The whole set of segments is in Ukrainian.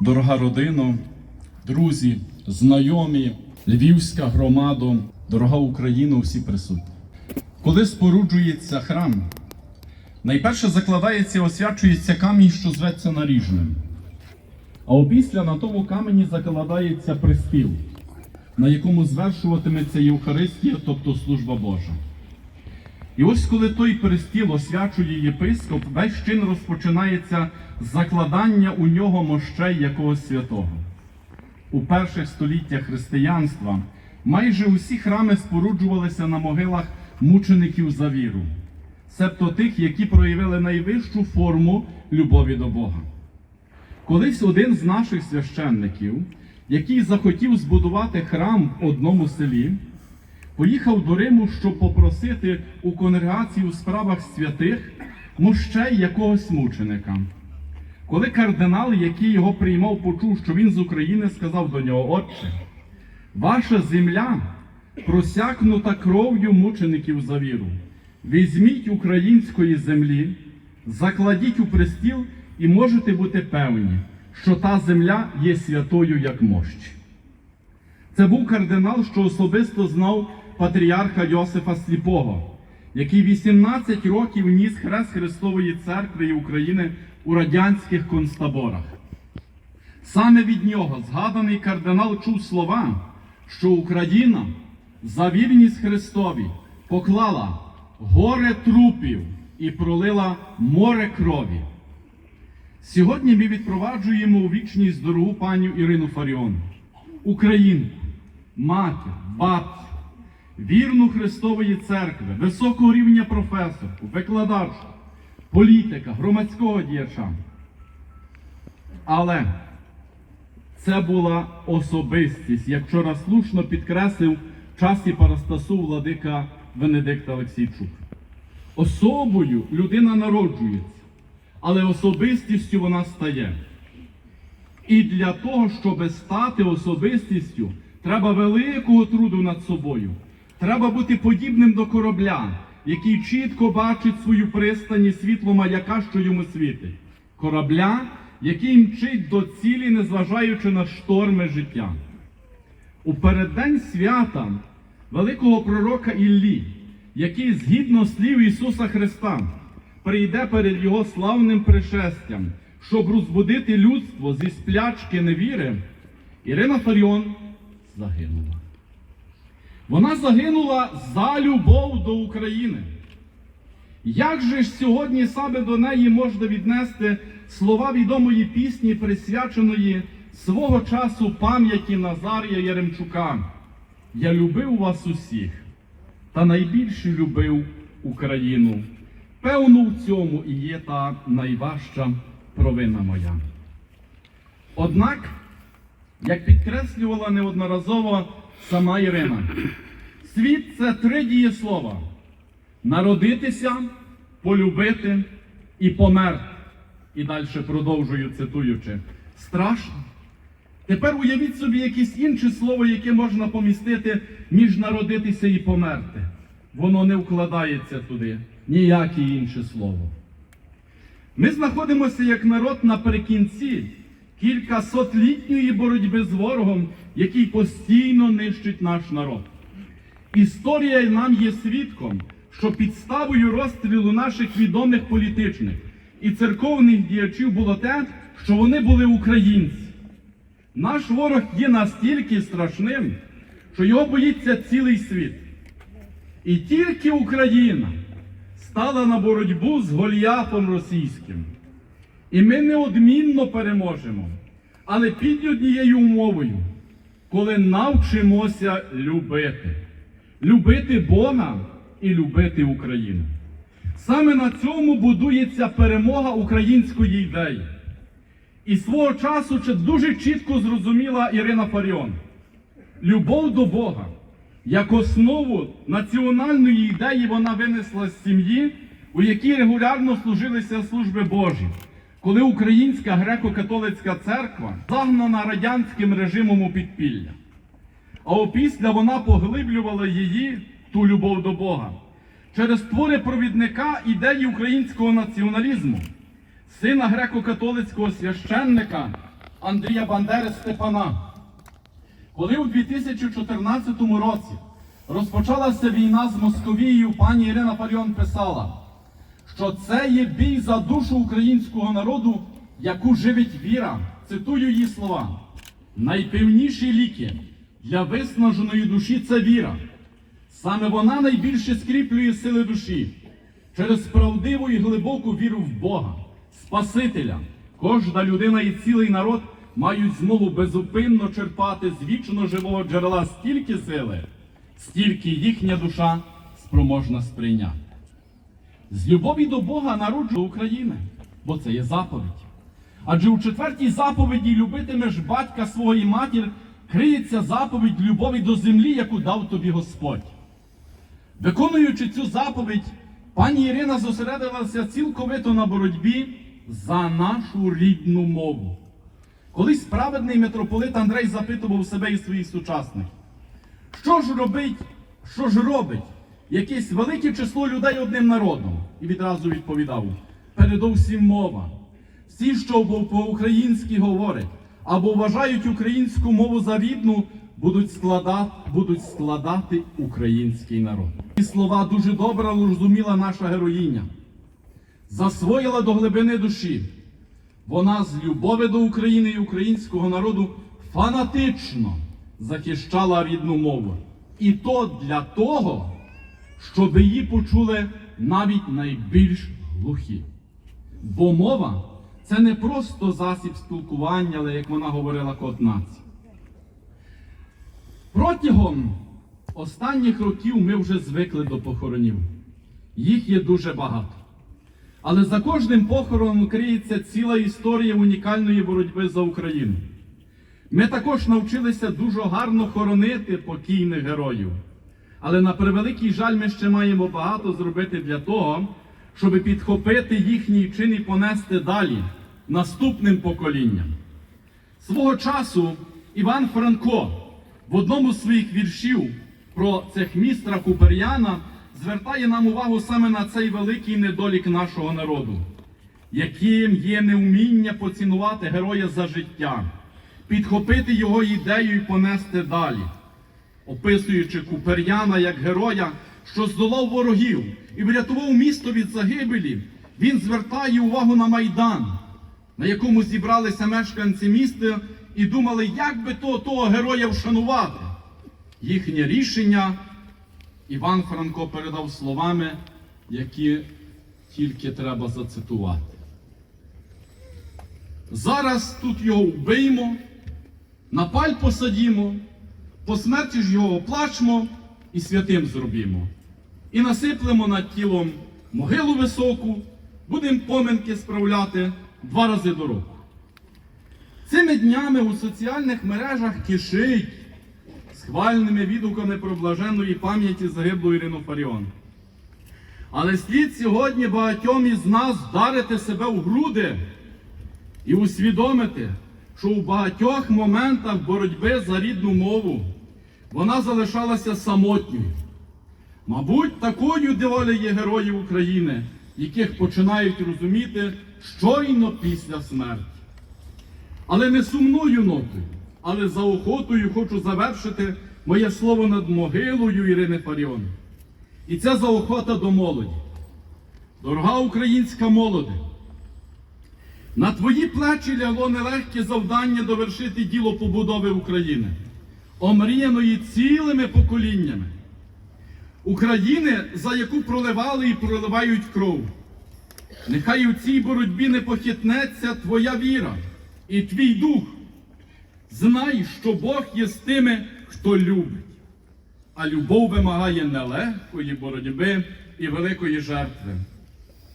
дорога родино, друзі, знайомі, львівська громада, дорога Україна, усі присутні. Коли споруджується храм, найперше закладається і освячується камінь, що зветься наріжним. А опісля на тому камені закладається пристіл, на якому звершуватиметься Євхаристія, тобто служба Божа. І ось коли той перестіл освячує єпископ, весь чин розпочинається закладання у нього мощей якогось святого. У перших століттях християнства майже усі храми споруджувалися на могилах мучеників за віру, себто тих, які проявили найвищу форму любові до Бога. Колись один з наших священників, який захотів збудувати храм в одному селі, поїхав до Риму, щоб попросити у конгрегації у справах святих мощей якогось мученика. Коли кардинал, який його приймав, почув, що він з України, сказав до нього: Отче, ваша земля просякнута кров'ю мучеників за віру. Візьміть української землі, закладіть у престіл і можете бути певні, що та земля є святою як мощ. Це був кардинал, що особисто знав патріарха Йосифа Сліпого, який 18 років ніс хрест Христової церкви і України у радянських концтаборах. Саме від нього згаданий кардинал чув слова, що Україна за вірність Христові поклала горе трупів і пролила море крові. Сьогодні ми відпроваджуємо у вічність дорогу паню Ірину Фаріон, українку, матір, бабцю, вірну Христової церкви, високого рівня професорку, викладачку, політика, громадського діяча. Але це була особистість, як вчора слушно підкреслив в часі парастасу владика Венедикта Олексійчук. Особою людина народжується, але особистістю вона стає. І для того, щоб стати особистістю, треба великого труду над собою. Треба бути подібним до корабля, який чітко бачить свою пристані світло маяка, що йому світить. Корабля, який мчить до цілі, незважаючи на шторми життя. У переддень свята великого пророка Іллі, який згідно слів Ісуса Христа прийде перед Його славним пришестям, щоб розбудити людство зі сплячки невіри, Ірина Фаріон загинула. Вона загинула за любов до України. Як же ж сьогодні саме до неї можна віднести слова відомої пісні, присвяченої свого часу пам'яті Назарія Яремчука? Я любив вас усіх, та найбільше любив Україну. Певно, в цьому і є та найважча провина моя. Однак, як підкреслювала неодноразово сама Ірина, світ це три дієслова: народитися, полюбити і померти. І далі продовжую цитуючи. Страшно. Тепер уявіть собі якесь інше слово, яке можна помістити між народитися і померти. Воно не вкладається туди, ніяке інше слово. Ми знаходимося як народ наприкінці кількасотлітньої боротьби з ворогом, який постійно нищить наш народ. Історія нам є свідком, що підставою розстрілу наших відомих політичних і церковних діячів було те, що вони були українці. Наш ворог є настільки страшним, що його боїться цілий світ. І тільки Україна стала на боротьбу з Голіафом російським. І ми неодмінно переможемо, але під однією умовою, коли навчимося любити, любити Бога і любити Україну. Саме на цьому будується перемога української ідеї. І свого часу це дуже чітко зрозуміла Ірина Фаріон. Любов до Бога як основу національної ідеї вона винесла з сім'ї, у якій регулярно служилися служби Божі, коли Українська греко-католицька церква загнана радянським режимом у підпілля. А опісля вона поглиблювала її, ту любов до Бога, через твори провідника ідеї українського націоналізму, сина греко-католицького священника Андрія Бандери Степана. Коли у 2014 році розпочалася війна з Московією, пані Ірина Фаріон писала, що це є бій за душу українського народу, яку живить віра. Цитую її слова. Найпевніші ліки для виснаженої душі це віра. Саме вона найбільше скріплює сили душі через правдиву і глибоку віру в Бога, Спасителя. Кожна людина і цілий народ мають змогу безупинно черпати з вічно живого джерела стільки сили, стільки їхня душа спроможна сприйняти. З любові до Бога народжує України, бо це є заповідь. Адже у четвертій заповіді любитимеш батька свого і матір, криється заповідь любові до землі, яку дав тобі Господь. Виконуючи цю заповідь, пані Ірина зосередилася цілковито на боротьбі за нашу рідну мову. Колись праведний митрополит Андрей запитував себе і своїх сучасників, що ж робить, що ж робить якесь велике число людей одним народом? І відразу відповідав: передовсім мова. Всі, що по-українськи говорять або вважають українську мову за рідну, будуть складати, будуть складати український народ. Ці слова дуже добре розуміла наша героїня. Засвоїла до глибини душі. Вона з любові до України і українського народу фанатично захищала рідну мову. І то для того, щоб її почули навіть найбільш глухі. Бо мова це не просто засіб спілкування, але як вона говорила код. Протягом останніх років ми вже звикли до похоронів. Їх є дуже багато. Але за кожним похороном криється ціла історія унікальної боротьби за Україну. Ми також навчилися дуже гарно хоронити покійних героїв. Але на превеликий жаль, ми ще маємо багато зробити для того, щоб підхопити їхній чин і понести далі наступним поколінням. Свого часу Іван Франко в одному з своїх віршів про цехмістра Купер'яна звертає нам увагу саме на цей великий недолік нашого народу, яким є неуміння поцінувати героя за життя, підхопити його ідею і понести далі, описуючи Купер'яна як героя, що здолав ворогів і врятував місто від загибелі, він звертає увагу на Майдан, на якому зібралися мешканці міста і думали, як би то того героя вшанувати. Їхнє рішення Іван Франко передав словами, які тільки треба зацитувати. Зараз тут його вбиймо, на паль посадімо, по смерті ж його оплачмо і святим зробімо. І насиплемо над тілом могилу високу, будемо поминки справляти два рази до року. Цими днями у соціальних мережах кишить схвальними відгуками про блаженної пам'яті загиблої Ірину Фаріон. Але слід сьогодні багатьом із нас вдарити себе в груди і усвідомити, що у багатьох моментах боротьби за рідну мову вона залишалася самотньою. Мабуть, такою доля є героїв України, яких починають розуміти щойно після смерті. Але не сумною нотою, але за охотою хочу завершити моє слово над могилою Ірини Фаріон. І це заохота до молоді. Дорога українська молоде, на твої плечі лягло нелегке завдання довершити діло побудови України, омріяної цілими поколіннями. України, за яку проливали і проливають кров. Нехай у цій боротьбі не похитнеться твоя віра і твій дух. Знай, що Бог є з тими, хто любить. А любов вимагає нелегкої боротьби і великої жертви.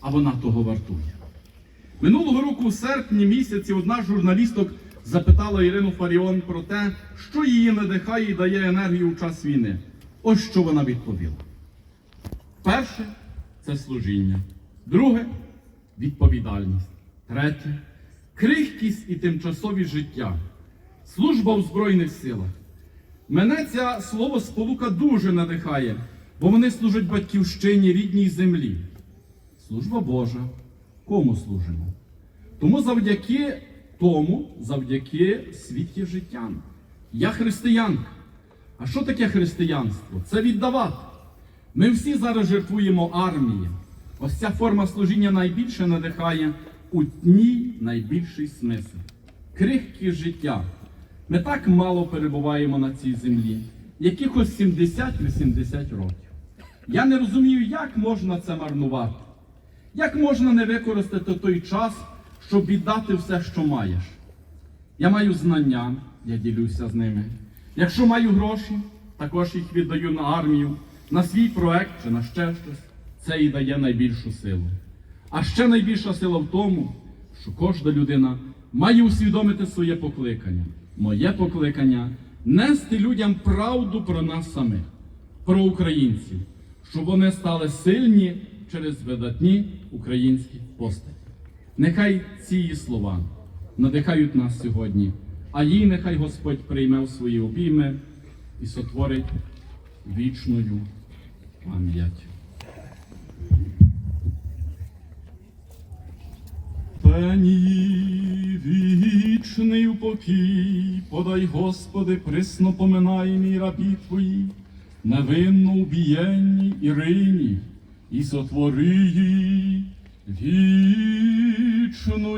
А вона того вартує. Минулого року, в серпні місяці, одна з журналісток запитала Ірину Фаріон про те, що її надихає і дає енергію у час війни. Ось що вона відповіла. Перше це служіння. Друге відповідальність. Третє крихкість і тимчасові життя. Служба у Збройних силах. Мене ця слово сполука дуже надихає, бо вони служать батьківщині, рідній землі. Служба Божа. Кому служимо? Тому завдяки тому завдяки світлі життям. Я християнка. А що таке християнство? Це віддавати. Ми всі зараз жертвуємо армії. Ось ця форма служіння найбільше надихає у ній найбільший смисл. Крихкі життя. Ми так мало перебуваємо на цій землі, якихось 70-80 років. Я не розумію, як можна це марнувати. Як можна не використати той час, щоб віддати все, що маєш? Я маю знання, я ділюся з ними. Якщо маю гроші, також їх віддаю на армію, на свій проект чи на ще щось. Це і дає найбільшу силу. А ще найбільша сила в тому, що кожна людина має усвідомити своє покликання. Моє покликання нести людям правду про нас самих, про українців, щоб вони стали сильні через видатні українські постаті. Нехай ці слова надихають нас сьогодні, а їй нехай Господь прийме в свої обійми і сотворить вічною пам'ять. Пені вічний упокій, подай, Господи, присно поминай мій рабі Твої, невинно убієнні Ірині, і сотвори її вічною